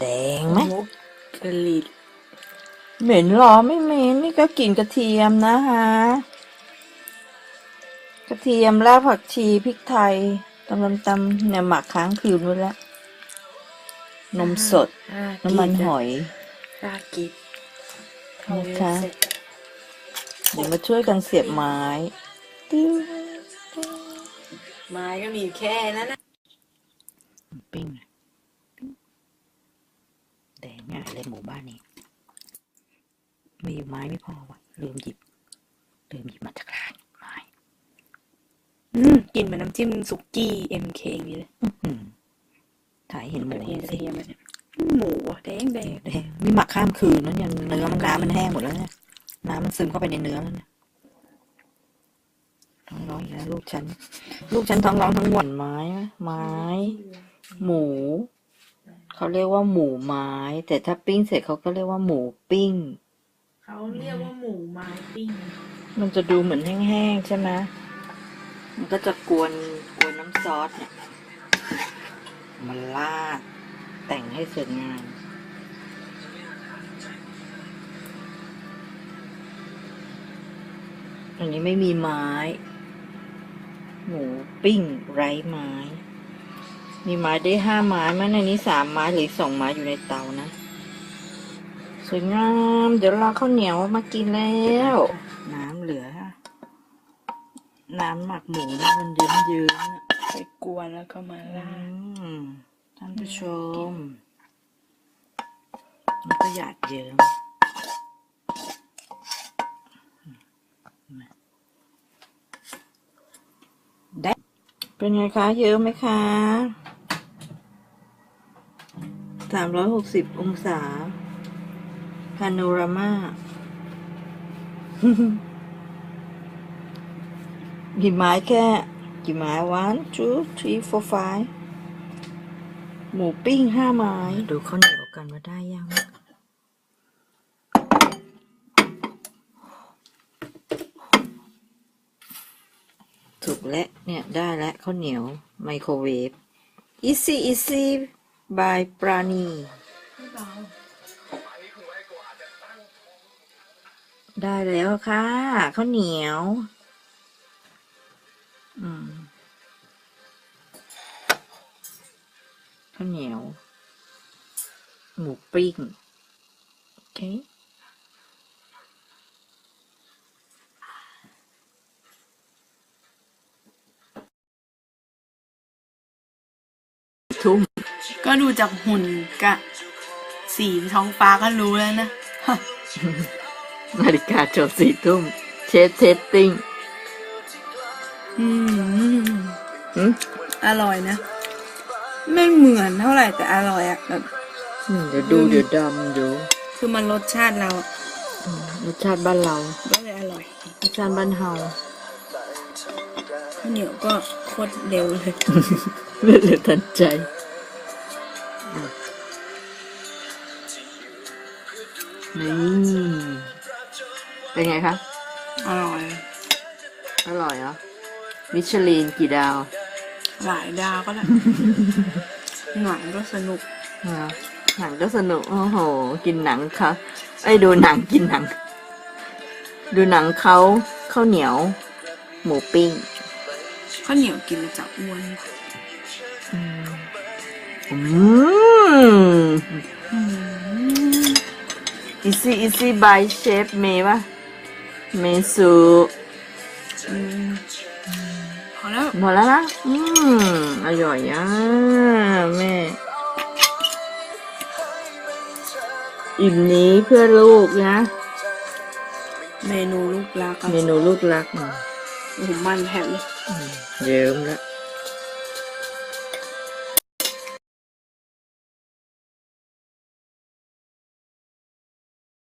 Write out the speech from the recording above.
แดงไหมมุกกะหรี่เหม็นหรอไม่เหม็นนี่ก็กลิ่นกระเทียมนะคะกระเทียมรากผักชีพริกไทยตำตำตำเนี่ยหมักค้างคืนไว้แล้วนมสดอ่าน้ำมันหอยน่ากินนะคะเดี๋ยวมาช่วยกันเสียบไม้ติ้วไม้ก็มีแค่นั้นนะปิ้งแด งง่ายเลยหมู่บ้านนี้ไม่อยู่ไม้ไม่พอวะลืมหยิบลืมหยิบมาจากร้านไม้อืมกลินเหมือนน้ำจิ้มสุกี้เอ็มเคอย่างนี้เลยอืมถ่ายเห็นหกมูระเทียมกระสิเทียมมันเนี่ยหมูอะแดงแดงแดงนี่หมักข้ามคืนแล้วเนี่ยเนื้อมันน้ำมันแห้งหมดแล้วเนี่ยน้ำมันซึมเข้าไปในเนื้อแล้วเนี่ยท้องร้องอีกแล้วลูกฉัน ลูกฉันท้องร้องทั้งวันไม้ไหมไม้ หมู เขาเรียกว่าหมูไม้ แต่ถ้าปิ้งเสร็จเขาก็เรียกว่าหมูปิ้ง เขาเรียกว่าหมูไม้ปิ้ง มันจะดูเหมือนแห้งๆใช่ไหมมันก็จะกวนกวนน้ำซอสเนี่ยมันลาด แต่งให้สวยงามอันนี้ไม่มีไม้ หมูปิ้งไร้ไม้ มีไม้ได้ห้าไม้ไหมในนี้สามไม้หรืออกสองไม้อยู่ในเตานะ สวยงาม เดี๋ยวรอข้าวเหนียวมากินแล้ว น้ำเหลือ น้ำหมักหมูนี่มันเยิ้มเยิ้มๆอะไปกวนแล้วก็มาอืราดมท่านผู้ชม มันก็หยาดเยิ้มได้เป็นไงคะ เยอะไหมคะ สามร้อยหกสิบองศา พาโนรามามีไม้แค่กี่ไม้ one two three four five หมูปิ้งห้าไม้ ดูข้าวเหนียวกันว่าได้ยังถูกแล้วเนี่ย ได้แล้วข้าวเหนียว ไมโครเวฟ easy easy by ปราณี ได้แล้วค่ะข้าวเหนียว อืมข้าวเหนียว หมูปิ้ง โอเคทุ่ม ก็ดูจากหุ่นกะ สีท้องฟ้าก็รู้แล้วนะนาฬิกาจบสี่ทุ่มเชฟเทสติ้งอืมอืมอร่อยนะ ไม่เหมือนเท่าไหร่แต่อร่อยอะแบบเดี๋ยวดูเดี๋ยวดำดูคือมันรสชาติเราอะรสชาติบ้านเราก็เลยอร่อยรสชาติบ้านเฮาข้าวเหนียวก็โคตรเร็วเลยเลือดเหลือทันใจ นี่เป็นไงคะ อร่อย อร่อยเหรอ มิชลินกี่ดาวหลายดาวก็ได้หนังก็สนุก เหรอหนังก็สนุก โอ้โห กินหนังเขาไอ้ยดูหนังกินหนัง ดูหนังเขาข้าวเหนียว หมูปิ้ง ข้าวเหนียวกินแล้วจะอ้วน อืม easy easy by chef เมย์ปะเมซูอืมพอแล้วหมดแล้วนะ อืม อร่อยอะแม่ อิ่มนี้เพื่อลูกนะ เมนูลูกรักอะเมนูลูกรักอะโอ้โหมันแถมเลยเยิ้มแล้ว